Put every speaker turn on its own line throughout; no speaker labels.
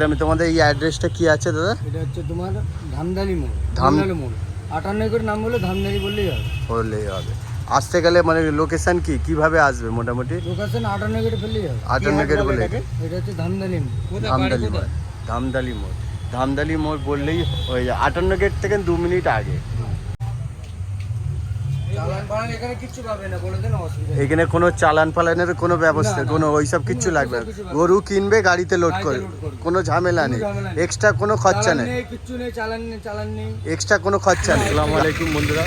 একদম তোমাদের এই অ্যাড্রেসটা কি আছে দাদা?
এটা হচ্ছে তোমার ধামদালি মোড় ধামদালি মোড়। আটান্ন একর নাম বলে ধামদালি বললেই হবে।
বললেই হবে। আসতে গেলে মানে লোকেশন কি? কীভাবে আসবে মোটামুটি?
লোকেশন আটান্ন একর ফেললেই হবে।
আটান্ন একর বলে
এটা হচ্ছে ধামদালি মোড়।
ধামদালি মোড়। ধামদালি মোড়। ধামদালি মোড় বললেই হয়ে যায় আটান্ন গেট থেকে দু মিনিট আগে।
এখানে কিচ্ছু পাবে না বলে দেন অসুবিধা নেই।
এখানে কোনো চালান ফালানের কোনো ব্যবস্থা। কোনো ওইসব কিচ্ছু
কোনো
লাগবে না।
কিছু লাগবে
গরু কিনবে গাড়িতে লোড করে। কোনো ঝামেলা নেই। এক্সট্রা কোনো খরচা নেই।
নেই কিচ্ছু নেই চালান নেই চালান নেই।
এক্সট্রা কোনো খরচা নেই। আসসালামু আলাইকুম বন্ধুরা।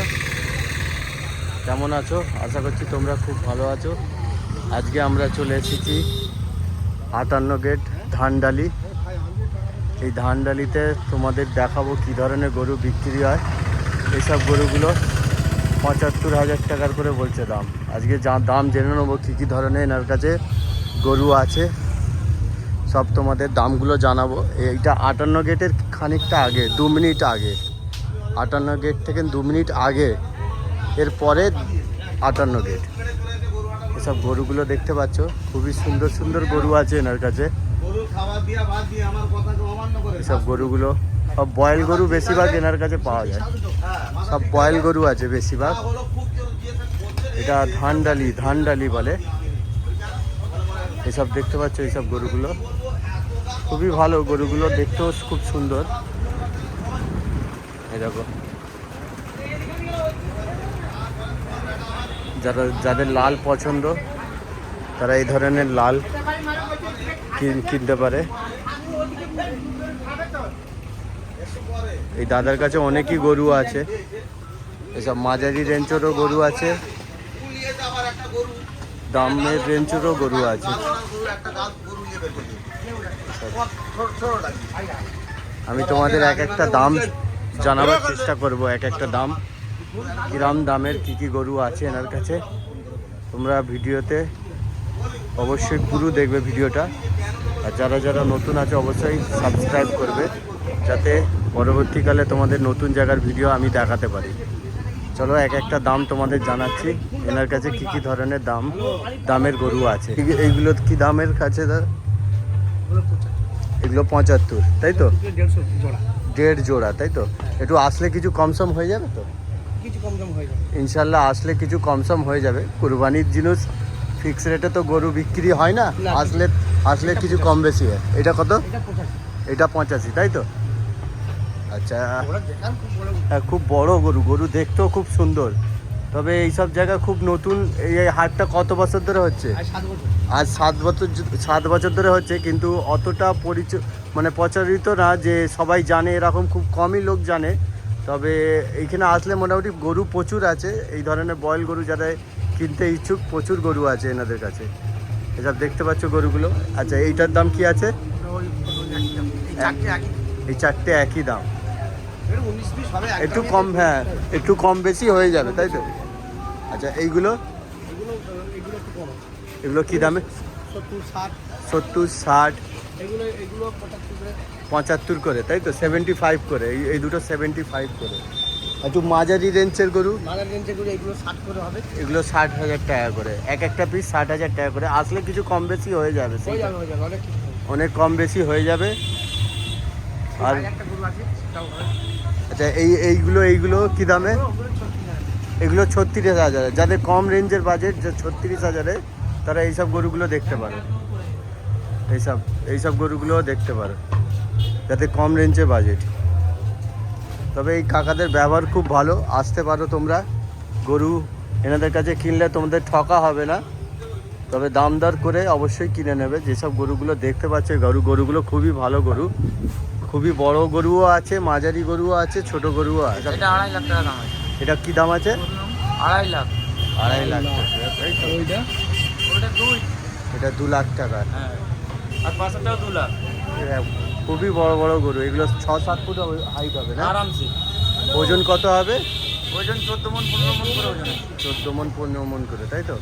কেমন আছো? আশা করছি তোমরা খুব ভালো আছো। আজকে আমরা চলে এসেছি আটান্ন গেট ধানডালি। এই ধানডালিতে তোমাদের দেখাবো কী ধরনের গরু বিক্রি হয়। এইসব গরুগুলো পঁচাত্তর হাজার টাকার করে বলছে দাম। আজকে যা দাম জেনে নেব কী কী ধরনের এনার কাছে গরু আছে, সব তোমাদের দামগুলো জানাব। এইটা আটান্ন গেটের খানিকটা আগে, দু মিনিট আগে। আটান্ন গেট থেকে দু মিনিট আগে, এরপরে আটান্ন গেট। এসব গরুগুলো দেখতে পাচ্ছ, খুবই সুন্দর সুন্দর গরু আছে এনার কাছে। এসব গরুগুলো, সব বয়েল গরু বেশিরভাগ এনার কাছে পাওয়া যায়। সব বয়েল গরু আছে বেশিরভাগ। এটা ধানডালি ধানডালি বলে। এসব দেখতে পাচ্ছ এইসব গরুগুলো। খুবই ভালো গরুগুলো, দেখতেও খুব সুন্দর। এই দেখো। যারা, যাদের লাল পছন্দ, তারা এই ধরনের লাল কিন- কিনতে পারে। এই দাদার কাছে অনেকই গরু আছে। এসব মাঝারি রেঞ্চেরও গরু আছে। দামের রেঞ্চেরও গরু আছে। আমি তোমাদের এক একটা দাম জানাবার চেষ্টা করব, এক একটা দাম। কিরাম দামের কি কি গরু আছে এনার কাছে, তোমরা ভিডিওতে অবশ্যই পুরো দেখবে ভিডিওটা। আর যারা যারা নতুন আছে, অবশ্যই সাবস্ক্রাইব করবে, যাতে পরবর্তীকালে তোমাদের নতুন জায়গার ভিডিও আমি দেখাতে পারি। চলো এক একটা দাম তোমাদের জানাচ্ছি। এনার কাছে কি কি ধরনের দাম দামের গরু আছে? এই- এইগুলো কি দামের কাছে দাদা? এগুলো পঁচাত্তর তাই তো? দেড় জোড়া তাই তো? একটু আসলে কিছু কমসম হয়ে যাবে তো? ইনশাল্লাহ আসলে কিছু কমসম হয়ে যাবে। কুরবানির জিনিস ফিক্স রেটে তো গরু বিক্রি হয় না।
না।
আসলে আসলে কিছু কম বেশি হয়। এটা কত?
এটা পঁচাশি
তাই তো? আচ্ছা।
খুব বড়
হ্যাঁ, খুব বড় গরু গরু দেখতেও খুব সুন্দর। তবে এইসব জায়গা খুব নতুন এই হাটটা কত বছর ধরে হচ্ছে? আজ সাত বছর। সাত বছর ধরে হচ্ছে কিন্তু অতটা পরিচয় মানে প্রচারিত না যে সবাই জানে এরকম খুব কমই লোক জানে। তবে এইখানে আসলে মোটামুটি গরু প্রচুর আছে এই ধরনের বয়েল গরু যারা কিনতে ইচ্ছুক প্রচুর গরু আছে এনাদের কাছে। এসব দেখতে পাচ্ছ গরুগুলো। আচ্ছা এইটার দাম কি আছে?
এই চারটে একই
দাম। একটু কম হ্যাঁ একটু কম বেশি হয়ে যাবে তাই তো? আচ্ছা এইগুলো?
এগুলো
কি দামে?
সত্তর ষাট। পঁচাত্তর করে
তাই তো? সেভেন্টি ফাইভ করে এই দুটো সেভেন্টি ফাইভ করে। একটু মাঝারি রেঞ্জের গরু?
এগুলো ষাট
হাজার টাকা করে। এক একটা পিস ষাট হাজার টাকা করে। আসলে কিছু কম বেশি হয়ে যাবে।
অনেক
কম বেশি হয়ে যাবে। আর আচ্ছা এই এইগুলো এইগুলো কি দামে। এগুলো ছত্রিশ হাজারে। যাদের কম রেঞ্জের বাজেট যে ছত্রিশ হাজারে, তারা এইসব গরুগুলো দেখতে পারে। এইসব এইসব গরুগুলোও দেখতে পারে যাতে কম রেঞ্জে বাজেট তবে এই কাকাদের ব্যবহার খুব ভালো। আসতে পারো তোমরা। গরু এনাদের কাছে কিনলে তোমাদের ঠকা হবে না। তবে দাম দর করে অবশ্যই কিনে নেবে। যেসব গরুগুলো দেখতে পাচ্ছে, গরু গরুগুলো খুবই ভালো গরু। খুবই বড় গরুও আছে মাঝারি গরুও আছে ছোট গরুও আছে।
এটা আড়াই লাখ টাকা দাম আছে।
এটা কি দাম আছে?
আড়াই লাখ।
আড়াই লাখ টাকা। তাই তো
ওইটা? ওইটা দুই।
এটা দু লাখ টাকা।
হ্যাঁ। আর পাঁচটাও দু লাখ।
খুবই বড় বড় গরু। এগুলো ছ সাত ফুট হাইট হবে না?
আরামসে।
ওজন কত হবে?
ওজন চোদ্দ মন পনেরো মন করে ওজন।
চোদ্দ মন পনেরো মন করে তাই তো?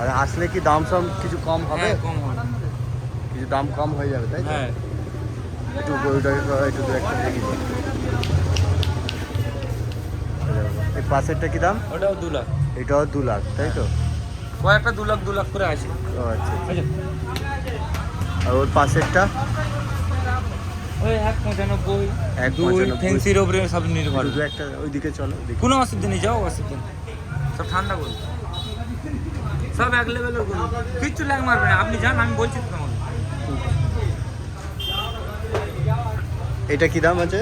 আর আসলে কি দাম সাম কিছু কম হবে?
হ্যাঁ কম হবে।
কিছু দাম কম হয়ে যাবে তাই তো?
হ্যাঁ।
একটু গরুটাকে একটু দু একটা দেখি। এই পাশেরটা কি দাম?
ওটাও দু লাখ।
এটাও দু লাখ তাই তো?
কয়েকটা দু লাখ দু লাখ করে আছে।
ও আচ্ছা আর ওর পাশেরটা
ওই এক পঁচানব্বই
এক
দুই। ফেন্সির ওপরে সব নির্ভর।
শুধু একটা ওইদিকে চলো।
কোনো অসুবিধা নেই যাও অসুবিধা নেই। সব ঠান্ডা করুন সব এক লেভেলের করুন কিচ্ছু ল্যাগ মারবে না। আপনি যান আমি বলছি তো তোমাকে
এটা কি দাম আছে?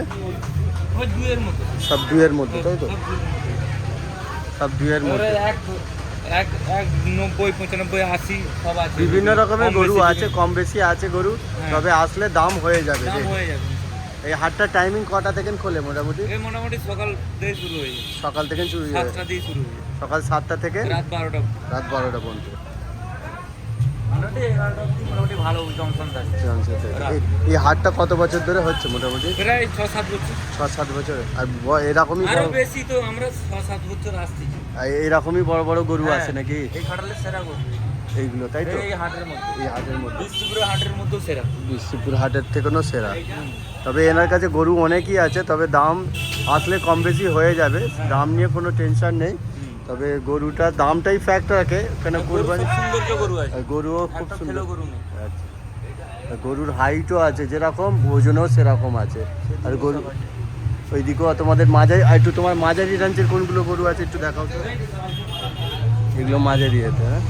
সব দুইয়ের মধ্যে তাই তো?
সব ওরে
মধ্যে। বিভিন্ন রকমের গরু আছে কম বেশি আছে গরু
হ্যাঁ।
তবে আসলে দাম হয়ে যাবে
যাবে।
এই হাটটা টাইমিং কটা থেকে খোলে মোটামুটি?
মোটামুটি সকাল থেকে শুরু হয়ে
সকাল থেকে শুরু হয়ে
হয়ে
সকাল সাতটা থেকে
রাত বারোটা
রাত বারোটা পর্যন্ত
মোটামুটি এগারোটা অবধি মোটামুটি ভালো জনসন থাকে
এই- হাটটা কত বছর ধরে হচ্ছে মোটামুটি?
প্রায় ছ সাত বছর।
ছ সাত বছর। আর এরকমই আরও
বেশি তো আমরা ছ সাত বছর আসছি।
এরকমই বড় বড় গরু
হ্যাঁ,
আছে নাকি?
এই খাটালে সেরা গরু।
এইগুলো তাই তো?
এই হাটের মধ্যে।
এই হাটের মধ্যে।
বিষ্ণুপুরের হাটের মধ্যেও সেরা।
হাটের থেকেও সেরা। তবে এনার কাছে গরু অনেকই আছে তবে দাম আসলে কম বেশি হয়ে যাবে। দাম নিয়ে কোনো টেনশন নেই। তবে গরুটা দামটাই ফ্যাক্ট রাখে। কেন কোরবানি গরুও খুব সুন্দর। আচ্ছা। গরুর হাইটও আছে যেরকম ওজনও সেরকম আছে। আর গরু ওই ওইদিকেও তোমাদের মাঝারি আর একটু তোমার মাঝারি রেঞ্জের কোনগুলো গরু আছে একটু দেখাও তো। এগুলো মাঝারি এতে হ্যাঁ?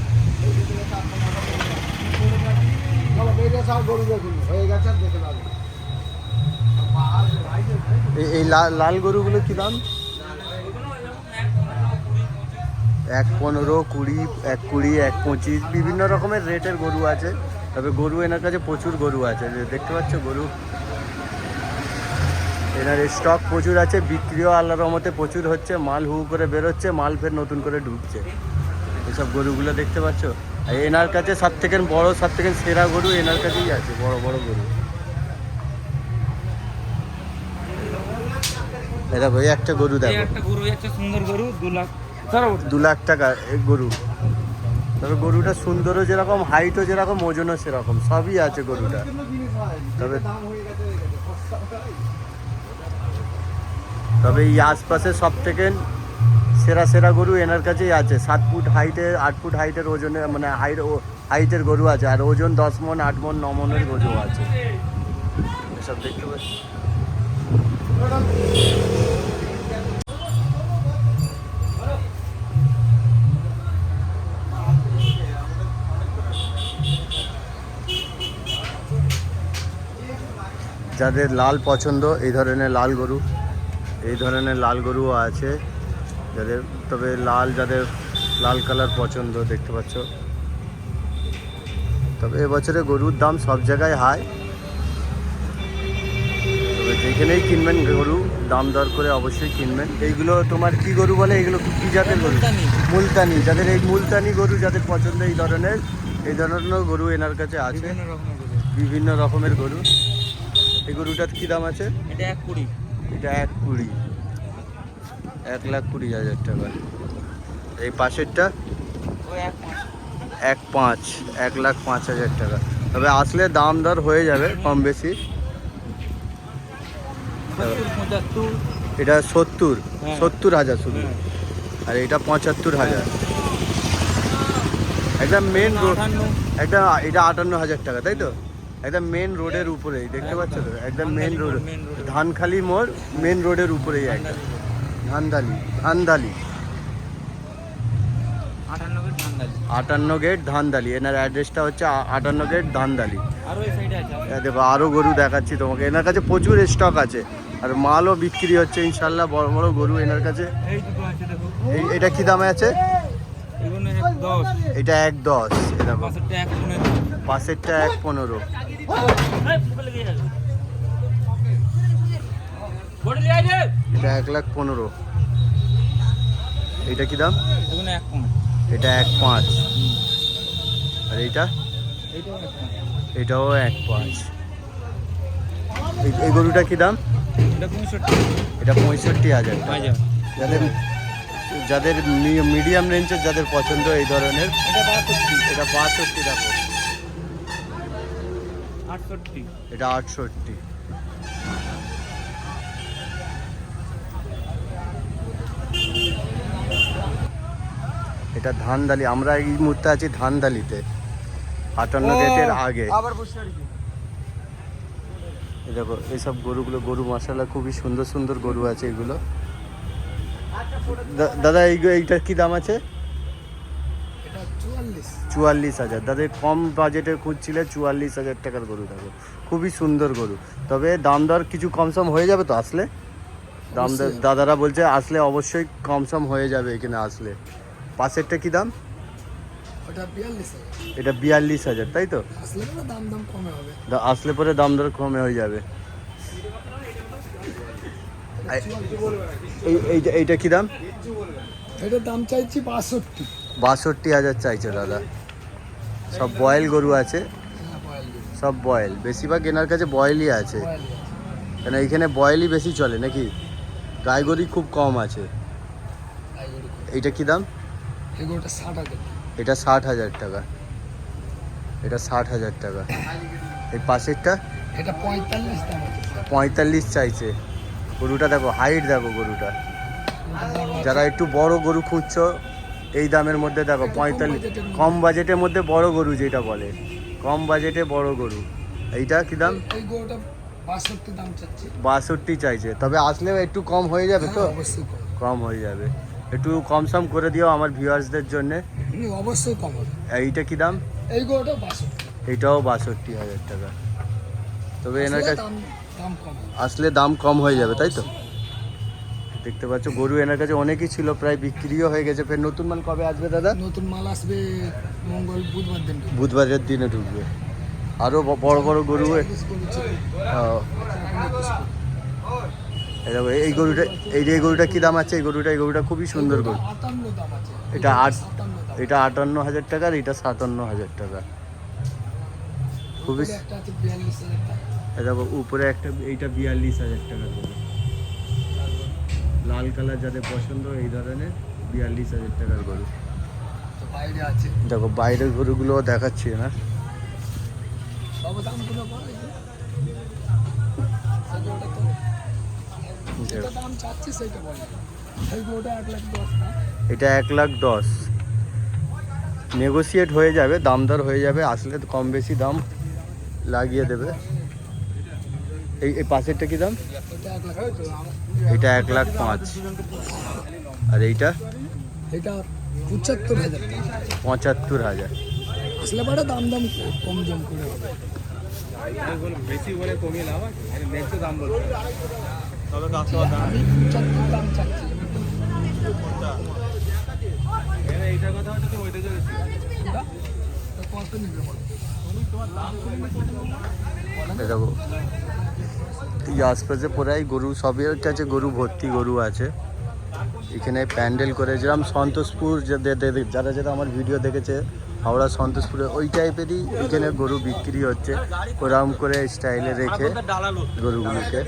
এই- লাল গরুগুলো কি দাম? এক পনেরো, কুড়ি, এক কুড়ি, এক পঁচিশ, বিভিন্ন রকমের রেটের গরু আছে। তবে গরু এনার কাছে প্রচুর গরু আছে। দেখতে পাচ্ছ গরু? এনার স্টক প্রচুর আছে, বিক্রিও আল্লাহর রহমতে প্রচুর হচ্ছে, মাল হু করে বেরোচ্ছে, মাল ফের নতুন করে ঢুকছে। এসব গরুগুলো দেখতে পাচ্ছ? আর এনার কাছে সব থেকে বড় সব থেকে সেরা গরু এনার কাছেই আছে, বড় বড় গরু। দেখো এই একটা গরু দেখো।
একটা গরু সুন্দর গরু, দু লাখ
দু লাখ টাকা গরু। তবে গরুটা সুন্দরও যেরকম, হাইটও যেরকম, ওজনও সেরকম, সবই আছে গরুটা তবে তবে এই আশপাশে সব থেকে সেরা সেরা গরু এনার কাছেই আছে। সাত ফুট হাইটে আট ফুট হাইটের ওজনে মানে হাইট হাইটের গরু আছে, আর ওজন দশ মন, আট মন, ন মনের গরু আছে। এসব দেখতে পাচ্ছি। যাদের লাল পছন্দ এই ধরনের লাল গরু এই ধরনের লাল গরুও আছে। যাদের তবে লাল যাদের লাল কালার পছন্দ দেখতে পাচ্ছ। তবে এবছরে গরুর দাম সব জায়গায় হাই। তবে যেখানেই কিনবেন গরু দাম দর করে অবশ্যই কিনবেন। এইগুলো তোমার কি গরু বলে? এগুলো কি জাতের গরু?
মুলতানি।
যাদের এই মুলতানি গরু যাদের পছন্দ এই ধরনের এই ধরনের গরু এনার কাছে আছে।
বিভিন্ন রকমের গরু।
এই গরুটার কি দাম আছে?
এটা এক কুড়ি।
এটা এক কুড়ি। এক লাখ কুড়ি হাজার টাকা। এই পাশেরটা?
এক পাঁচ।
এক লাখ পাঁচ হাজার টাকা। তবে আসলে দাম দর হয়ে যাবে কম বেশি। এটা সত্তর
হ্যাঁ।
সত্তর হাজার শুধু।
হ্যাঁ।
আর এটা পঁচাত্তর হাজার। একদম মেন রোড একদম এটা আটান্ন হাজার টাকা তাই তো? একদম মেন রোডের উপরেই দেখতে পাচ্ছ তো? একদম মেন রোড। ধানখালি মোড় মেন রোডের উপরেই একদম। ধানদালি ধানদালি। আটান্ন গেট ধানদালি। এনার অ্যাড্রেসটা হচ্ছে আটান্ন গেট ধানদালি। দেখো আরও গরু দেখাচ্ছি তোমাকে। এনার কাছে প্রচুর স্টক আছে। আর মালও বিক্রি হচ্ছে ইনশাল্লাহ বড় বড় গরু এনার কাছে। এটা কি দামে আছে? এটা এক দশ পাশেরটা এক পনেরো। এটা এক লাখ পনেরো। এটা কি দাম? এটা এক পাঁচ। আর এইটা? এটাও এক পাঁচ। এই- গরুটা কি দাম?
এটা পঁয়ষট্টি
হাজার যাদের যাদের মিডিয়াম রেঞ্জের যাদের পছন্দ এই ধরনের
এটা বাষট্টি
টাকা।
আটষট্টি।
এটা আটষট্টি। এটা ধানদালি আমরা এই মুহূর্তে আছি ধানদালিতে। আটান্ন গেটের আগে।
আবার
দেখো এইসব গরুগুলো গরু মশালা খুবই সুন্দর সুন্দর গরু আছে এগুলো। দাদা এই এইটার কি দাম আছে?
চুয়াল্লিশ।
হাজার। দাদা কম বাজেটে খুঁজছিলে চুয়াল্লিশ হাজার টাকার গরু দেখো। খুবই সুন্দর গরু। তবে দাম দর কিছু কম সম হয়ে যাবে তো আসলে? দাম দর দাদারা বলছে আসলে অবশ্যই কম সম হয়ে যাবে এখানে আসলে। পাশেরটা কি দাম? এটা বিয়াল্লিশ হাজার তাই তো?
আসলে পরে দাম
দর কমে হয়ে যাবে। এই- এই এইটা এইটা কি দাম?
এটার দাম চাইছি বাষট্টি।
বাষট্টি হাজার চাইছে দাদা। সব বয়েল গরু আছে।
গরু,
সব বয়েল। বেশিরভাগ এনার কাছে বয়েলই আছে। কেন এইখানে বয়েলই বেশি চলে নাকি? গাই গরুই খুব কম আছে।
গরু।
এইটা কি দাম? এটা ষাট হাজার টাকা। এটা ষাট হাজার টাকা। এই পাশেরটা?
এটা পঁয়তাল্লিশ
পঁয়তাল্লিশ চাইছে। গরুটা দেখো হাইট দেখো গরুটা। যারা একটু বড় গরু খুঁজছো এই দামের মধ্যে দেখো পঁয়তাল্লিশ। কম বাজেটের মধ্যে বড় গরু যেটা বলে কম বাজেটে বড় গরু। এইটা কি দাম?
বাষট্টি
চাইছে। তবে আসলে একটু কম হয়ে যাবে তো?
হ্যাঁ, কম।
কম হয়ে যাবে। একটু কম সম করে দিও আমার ভিউয়ার্সদের জন্য।
অবশ্যই কম হবে।
এইটা কি দাম?
এই গরুটা বাষট্টি।
এইটাও বাষট্টি হাজার টাকা। তবে এনার কাছে আসলে দাম কম হয়ে যাবে তাই তো? দেখতে পাচ্ছ গরু এনার কাছে অনেকই ছিল প্রায় বিক্রিও হয়ে গেছে। ফের নতুন মাল কবে আসবে দাদা?
নতুন মাল আসবে মঙ্গল বুধবার দিন।
বুধবারের দিনে ঢুকবে। আরও বড় বড় গরু
গরু।
এই দেখো, এই গরুটা এই যে গরুটা কি দাম আছে? এই গরুটা এই গরুটা খুবই সুন্দর গরু।
এটা
এটা আট এটা আটান্ন হাজার টাকা আর এটা সাতান্ন হাজার টাকা। খুবই দেখো উপরে একটা এইটা বিয়াল্লিশ হাজার টাকা লাল কালার যাদের পছন্দ এই ধরনের বিয়াল্লিশ হাজার টাকার গরু। দেখো, বাইরের গরুগুলো দেখাচ্ছি না। এটা এক লাখ দশ। নেগোসিয়েট হয়ে যাবে দাম দর হয়ে যাবে, আসলে কম বেশি দাম লাগিয়ে দেবে। এই এই পাশেরটা কি দাম?
এটা এক লাখ
পাঁচ। আর এইটা?
এটা পঁচাত্তর হাজার
পঁচাত্তর হাজার।
আসলে পরে দাম দাম কম জম করে
বেশি বলে কমিয়ে লাভ ন্যায্য দাম বলতে
আমি পঁচাত্তর দাম চাচ্ছি।
এইটার কথা হচ্ছে ওইটা চলেছে
দেখো, এই আশপাশে প্রায় গরু সবের কাছে গরু ভর্তি গরু আছে। এখানে প্যান্ডেল করেছিলাম, সন্তোষপুর যে- দে- দে- যারা যারা আমার ভিডিও দেখেছে, হাওড়া, সন্তোষপুরে, ওই টাইপেরই এখানে গরু বিক্রি হচ্ছে। ওরকম করে স্টাইলে রেখে গরুগুলোকে।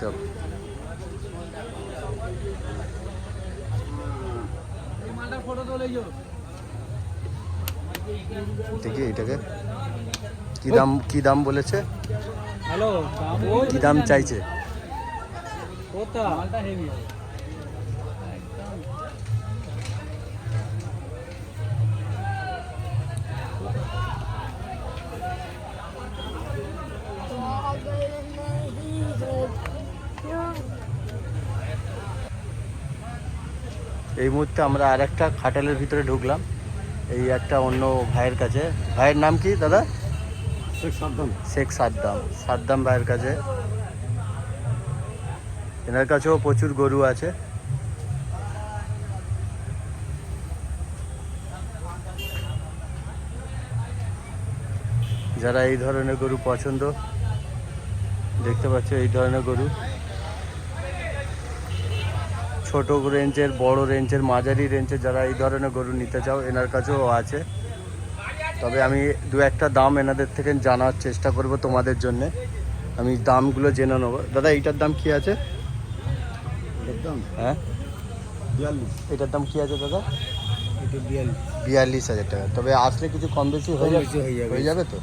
দেখো। হবে।
দেখি এটাকে। কি দাম কি দাম বলেছে?
হ্যালো
কি দাম চাইছে?
কোথা? মালটা হেভি
এই মুহূর্তে আমরা আর একটা খাটালের ভিতরে ঢুকলাম। এই একটা অন্য ভাইয়ের কাছে। ভাইয়ের নাম কি দাদা? শেখ সাদ্দাম। সাদ্দাম ভাইয়ের কাছে। এনার কাছেও প্রচুর গরু আছে। যারা এই ধরনের গরু পছন্দ দেখতে পাচ্ছ এই ধরনের গরু। ছোট রেঞ্জের বড় রেঞ্জের মাঝারি রেঞ্জের যারা এই ধরনের গরু নিতে চাও এনার কাছেও আছে। তবে আমি দু একটা দাম এনাদের থেকে জানার চেষ্টা করব তোমাদের জন্য। আমি দামগুলো জেনে নেব। দাদা এইটার দাম কি আছে?
একদম
হ্যাঁ?
বিয়াল্লিশ।
এটার দাম কি আছে দাদা?
বিয়াল্লিশ।
হাজার টাকা। তবে আসলে কিছু কম বেশি হয়ে যাবে?
হয়ে যাবে।
হয়ে যাবে তো?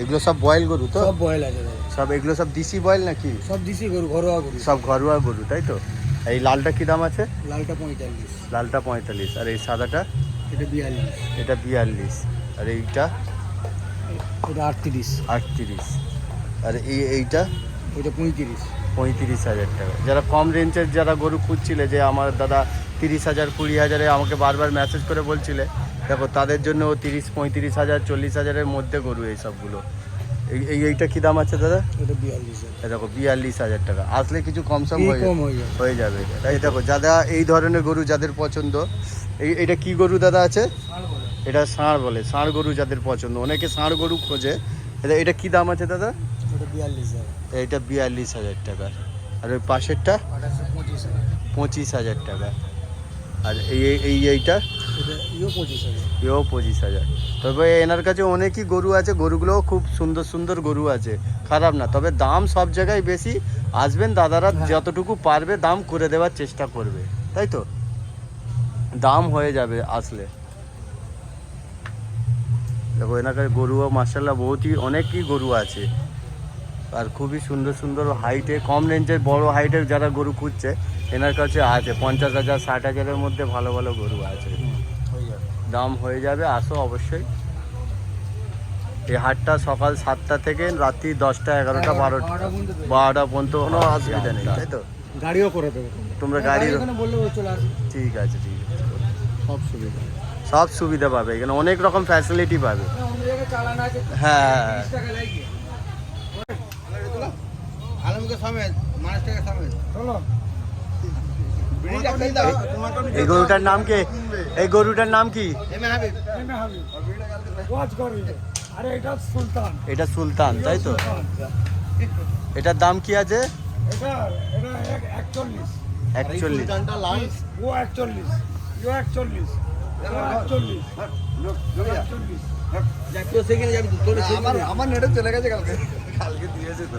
এগুলো সব বয়েল গরু তো?
সব বয়েল আছে
সব এগুলো সব দিশি বয়েল নাকি?
সব দিছি গরু ঘরোয়া গরু।
সব ঘরোয়া গরু তাই তো? এই লালটা কি দাম আছে?
লালটা পঁয়তাল্লিশ।
লালটা পঁয়তাল্লিশ। আর এই সাদাটা?
এটা বিয়াল্লিশ।
এটা বিয়াল্লিশ। আর এইটা?
এটা আটত্রিশ।
আটত্রিশ। আর এই এইটা?
ওইটা পঁয়ত্রিশ।
পঁয়ত্রিশ হাজার টাকা। যারা কম রেঞ্জের যারা গরু খুঁজছিলে যে আমার দাদা তিরিশ হাজার কুড়ি হাজারে আমাকে বারবার মেসেজ করে বলছিলে দেখো তাদের জন্য ও তিরিশ পঁয়ত্রিশ হাজার চল্লিশ হাজারের মধ্যে গরু এই সবগুলো। এই এই এইটা কী দাম আছে দাদা?
এটা বিয়াল্লিশ
এই দেখো বিয়াল্লিশ হাজার টাকা। আসলে কিছু কম সম হয়ে যাবে?
যাবে।
তাই দেখো যারা এই ধরনের গরু যাদের পছন্দ এই এটা কি গরু দাদা আছে? এটা ষাঁড় বলে ষাঁড় গরু যাদের পছন্দ। অনেকে ষাঁড় গরু খোঁজে। এটা এটা কি দাম আছে দাদা?
ওটা বিয়াল্লিশ হাজার।
টাকা। আর ওই পাশেরটা?
পঁচিশ হাজার।
পঁচিশ হাজার টাকা। আর এই এই- এই এইটা? এও পঁচিশ হাজার তবে এনার কাছে অনেকই গরু আছে গরুগুলোও খুব সুন্দর সুন্দর গরু আছে। খারাপ না তবে দাম সব জায়গায় বেশি। আসবেন দাদারা
হ্যাঁ।
যতটুকু পারবে দাম করে দেওয়ার চেষ্টা করবে। তাই তো? দাম হয়ে যাবে আসলে। দেখো এনার কাছে গরুও মার্শাল্লাহ বহুতই অনেকই গরু আছে। আর খুবই সুন্দর সুন্দর হাইটে কম রেঞ্জের বড় হাইটের যারা গরু খুঁজছে এনার কাছে আছে। পঞ্চাশ হাজার ষাট হাজারের মধ্যে ভালো ভালো গরু আছে। দাম হয়ে যাবে আসো অবশ্যই। এই হাটটা সকাল সাতটা থেকে রাত্রি দশটা এগারোটা বারোটা
বারোটা পর্যন্ত
কোনো অসুবিধা নেই তাই তো?
গাড়িও করে দেবে
তোমরা গাড়ি ঠিক আছে ঠিক আছে।
সব সুবিধা।
সব সুবিধা পাবে এখানে অনেক রকম ফ্যাসিলিটি পাবে।
জায়গায় চালান আছে
হ্যাঁ।
সমেত মানুষটাকে সমেত।
চলো।
এই গরুটার নাম কি? এই গরুটার নাম কি?
এটা সুলতান।
এটা সুলতান তাই তো? এটার দাম কি আছে?
আমার
নেটে চলে গেছে কালকে। কালকে দিয়েছে তো।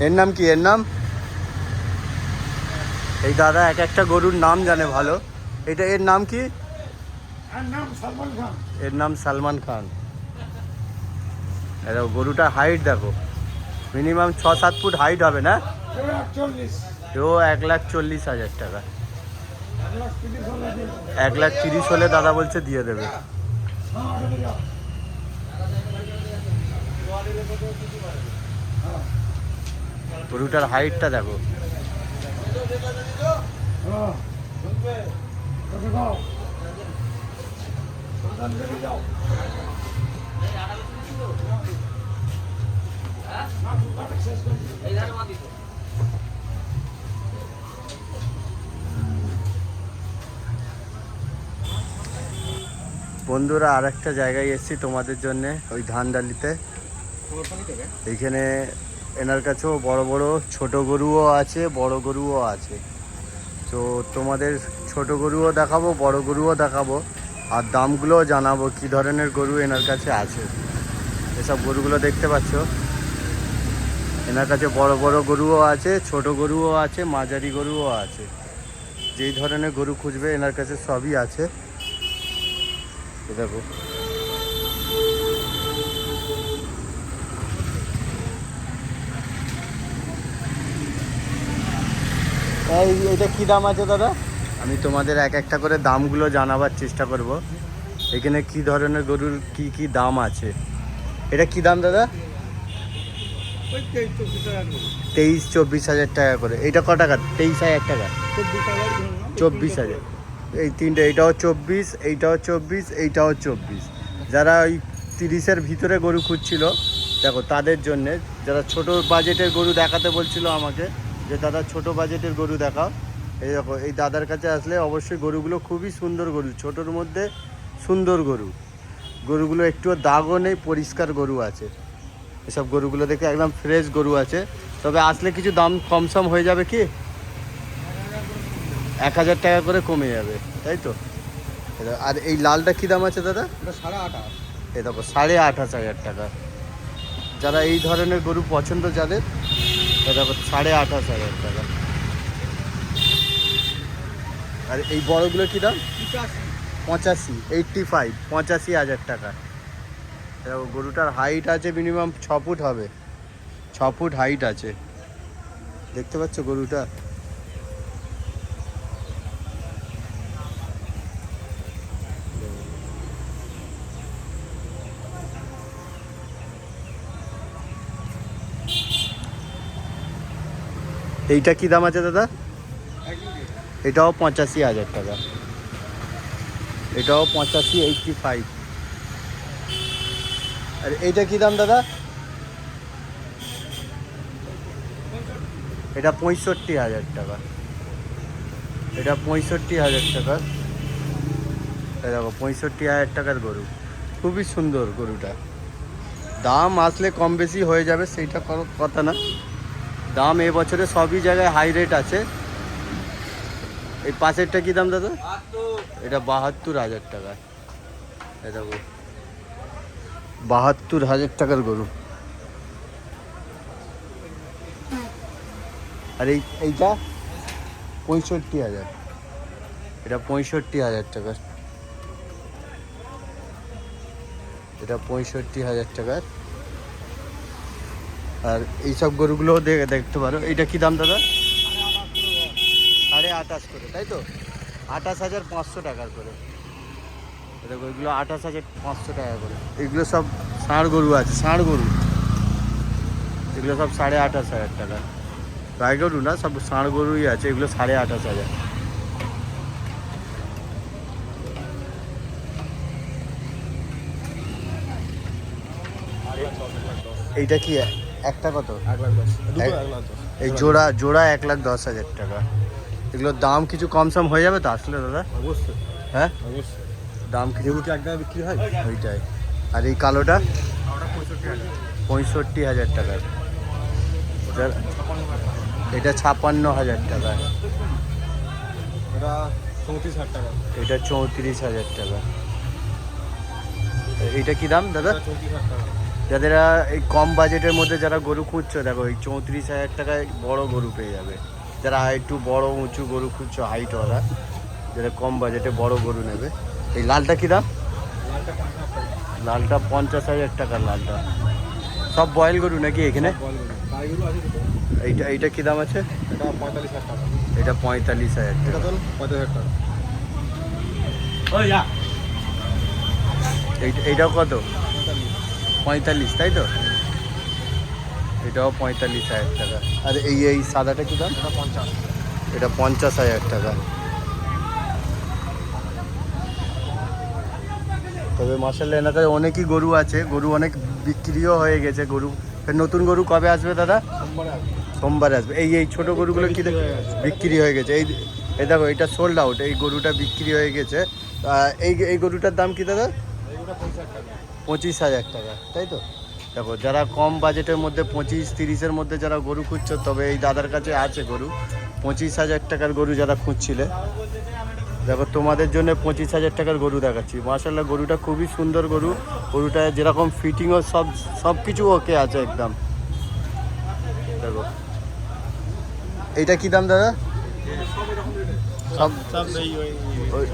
এর নাম কি? এর নাম? এই দাদা এক একটা গরুর নাম জানে ভালো। এটা এর নাম কি?
আর নাম সালমান খান।
এর নাম সালমান খান। দেখো গরুটার হাইট দেখো। মিনিমাম ছ সাত ফুট হাইট হবে না?
ও
এক লাখ চল্লিশ হাজার টাকা।
এক লাখ তিরিশ হলে
দাদা বলছে দিয়ে দেবে।
হ্যাঁ
গরুটার হাইটটা দেখো। বন্ধুরা আর একটা জায়গায় এসেছি তোমাদের জন্য ওই ধানডালিতে এইখানে এনার কাছেও বড় বড় ছোট গরুও আছে, বড় গরুও আছে। তো তোমাদের ছোট গরুও দেখাবো, বড় গরুও দেখাবো, আর দামগুলোও জানাব, কি ধরনের গরু এনার কাছে আছে। এসব গরুগুলো দেখতে পাচ্ছ। এনার কাছে বড় বড় গরুও আছে, ছোট গরুও আছে, মাঝারি গরুও আছে। যেই ধরনের গরু খুঁজবে, এনার কাছে সবই আছে। দেখো। এই এটা কি দাম আছে দাদা? আমি তোমাদের এক একটা করে দামগুলো জানাবার চেষ্টা করব। এখানে কি ধরনের গরুর কি কি দাম আছে? এটা কি দাম দাদা?
তেইশ চব্বিশ
হাজার টাকা করে। এইটা ক টাকা? তেইশ হাজার টাকা।
চব্বিশ
হাজার এই তিনটে এইটাও চব্বিশ এইটাও চব্বিশ এইটাও চব্বিশ। যারা ওই তিরিশের ভিতরে গরু খুঁজছিল দেখো তাদের জন্যে যারা ছোট বাজেটের গরু দেখাতে বলছিল আমাকে যে দাদা ছোট বাজেটের গরু দেখাও। এই দেখো এই দাদার কাছে আসলে অবশ্যই গরুগুলো খুবই সুন্দর গরু ছোটোর মধ্যে সুন্দর গরু। গরুগুলো একটুও দাগও নেই পরিষ্কার গরু আছে। এসব গরুগুলো দেখে একদম ফ্রেশ গরু আছে। তবে আসলে কিছু দাম কমসম হয়ে যাবে কি? এক হাজার টাকা করে কমে যাবে তাই তো? আর এই লালটা কী দাম আছে দাদা?
এটা সাড়ে আঠাশ
এ দেখো সাড়ে আঠাশ হাজার টাকা। যারা এই ধরনের গরু পছন্দ যাদের এ সাড়ে আঠাশ হাজার টাকা। আর এই বড়গুলো কী দাম? পঁচাশি এইটটি ফাইভ পঁচাশি হাজার টাকা। গরুটার হাইট আছে মিনিমাম ছ ফুট হবে। ছ ফুট হাইট আছে। দেখতে পাচ্ছ গরুটা? এইটা কি দাম আছে দাদা? এটাও পঁচাশি হাজার টাকা। এটাও পঁচাশি এইটটি ফাইভ আর এইটা কি দাম দাদা? এটা পঁয়ষট্টি হাজার টাকা। এটা পঁয়ষট্টি হাজার টাকা। দেখো, পঁয়ষট্টি হাজার টাকার গরু। খুবই সুন্দর গরুটা। দাম আসলে কম বেশি হয়ে যাবে, সেইটা কথা না। দাম এবছরে সবই জায়গায় হাই রেট আছে। এই পাশেরটা কি দাম দাদা? এটা বাহাত্তর হাজার টাকা। এটা দেখো। বাহাত্তর হাজার টাকার গরু। আর এই এইটা পঁয়ষট্টি হাজার। এটা পঁয়ষট্টি হাজার টাকার এটা পঁয়ষট্টি হাজার টাকার আর এইসব গরুগুলোও দেখে দেখতে পারো। এইটা কি দাম, দাদা? সাড়ে আঠাশ করে, তাই তো? আঠাশ হাজার পাঁচশো টাকার করে। দেখো, এগুলো আঠাশ হাজার পাঁচশো টাকা করে। এগুলো সব ষাঁড় গরু আছে, ষাঁড় গরু। এগুলো সব সাড়ে আঠাশ হাজার টাকা। গাই গরু না, সব ষাঁড় গরুই আছে, এগুলো সাড়ে আঠাশ হাজার। এইটা কি? একটা কত? এই জোড়া জোড়া এক লাখ দশ হাজার টাকা। এগুলোর দাম কিছু কম সম হয়ে যাবে তো আসলে দাদা?
অবশ্যই।
হ্যাঁ?
অবশ্যই।
দাম কিছু
যেগুলো কি এক টাকা বিক্রি হয়
ওইটাই। আর এই কালোটা? পঁয়ষট্টি হাজার টাকার এটা- এটা ছাপান্ন হাজার টাকা।
এটা চৌত্রিশ হাজার টাকা।
এটা চৌত্রিশ হাজার টাকা। এইটা কি দাম দাদা? যাদের এই কম বাজেটের মধ্যে যারা গরু খুঁজছো, দেখো এই চৌত্রিশ হাজার টাকায় বড় গরু পেয়ে যাবে। যারা একটু বড়, উঁচু গরু খুঁজছো, হাইটওয়ালা, যারা কম বাজেটে বড় গরু নেবে। এই লালটা কী দাম?
লালটা পঞ্চাশ হাজার
টাকার লালটা। সব বয়েল গরু নাকি এখানে? এইটা এইটা কী দাম আছে?
এটা পঁয়তাল্লিশ হাজার টাকা।
এইটা, এইটাও কত?
পঁয়তাল্লিশ
তাই তো? এটাও পঁয়তাল্লিশ হাজার টাকা। আর এই এই সাদাটা কি দাম?
এটা পঞ্চাশ।
এটা পঞ্চাশ হাজার টাকা। তবে মার্শাল্লাহ এলাকায় অনেকই গরু আছে। গরু অনেক বিক্রিও হয়ে গেছে গরু। নতুন গরু কবে আসবে দাদা?
সোমবারে আসবে।
এই এই ছোটো গরুগুলো কি
বিক্রি হয়ে গেছে।
এই এই দেখো এটা সোল্ড আউট এই গরুটা বিক্রি হয়ে গেছে। এই এই গরুটার দাম কি দাদা?
পঁচিশ হাজার টাকা
তাই তো? দেখো যারা কম বাজেটের মধ্যে পঁচিশ তিরিশের মধ্যে যারা গরু খুঁজছো তবে এই দাদার কাছে আছে গরু। পঁচিশ হাজার টাকার গরু যারা খুঁজছিলে দেখো তোমাদের জন্য পঁচিশ হাজার টাকার গরু দেখাচ্ছি। মার্শাল্লাহ গরুটা খুবই সুন্দর গরু। গরুটা যেরকম ফিটিংও সব সব কিছু ওকে আছে একদম। দেখো। এইটা কি দাম দাদা? সব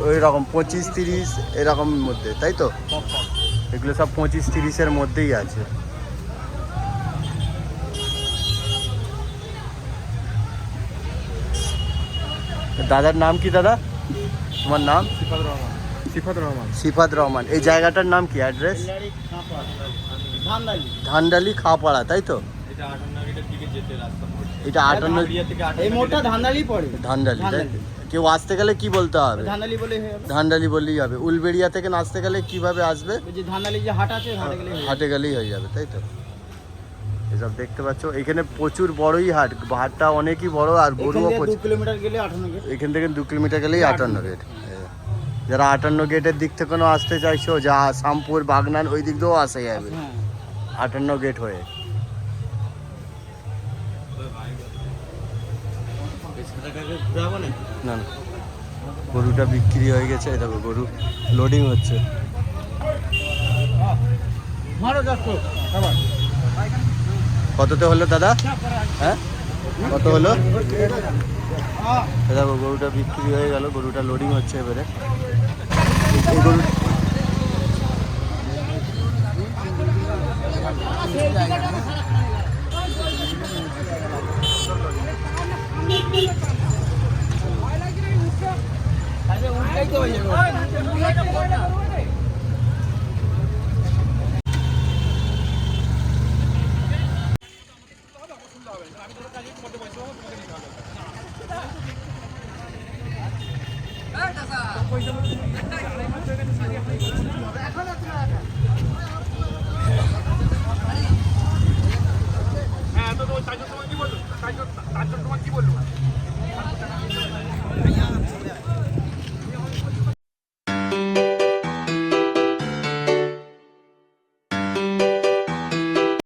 ওই
রকম পঁচিশ তিরিশ এরকম মধ্যে তাই তো? এগুলো সব পঁচিশ তিরিশের মধ্যেই আছে। দাদার নাম কি দাদা? তোমার নাম?
সিফাত রহমান। সিফাত রহমান।
সিফাত রহমান। এই জায়গাটার নাম কি? অ্যাড্রেস ধানডালি খাওয়াপাড়া তাই তো?
এটা আটান্ন
এটা আটান্ন
থেকে
এই মোড়টা পড়ে।
ধানডালি তাই তো? কেউ আসতে গেলে কি বলতে হবে?
ধান্দালি বলে যাবে।
ধানডালি বললেই হবে। উলবেড়িয়া থেকে আসতে গেলে কীভাবে আসবে?
যে ধান্দালি যে হাট আছে হাটে গেলে
হাটে গেলেই হয়ে যাবে তাই তো? এসব দেখতে পাচ্ছ। এখানে প্রচুর বড়ই হাট। হাটটা অনেকই বড় আর গরুও প্রচুর।
কিলোমিটার গেলে আঠান্ন গেট।
এখান থেকে দু কিলোমিটার গেলেই আটান্ন গেট। যারা আটান্ন গেটের দিক থেকেও আসতে চাইছো যা শামপুর বাগনান ওই দিক দিয়েও আসা যাবে।
হ্যাঁ।
আটান্ন গেট হয়ে। না না। গরুটা বিক্রি হয়ে গেছে দেখো গরু লোডিং হচ্ছে। কততে হলো দাদা? হ্যাঁ? কত হলো? দেখো গরুটা বিক্রি হয়ে গেল গরুটা লোডিং হচ্ছে এবারে। এই গরু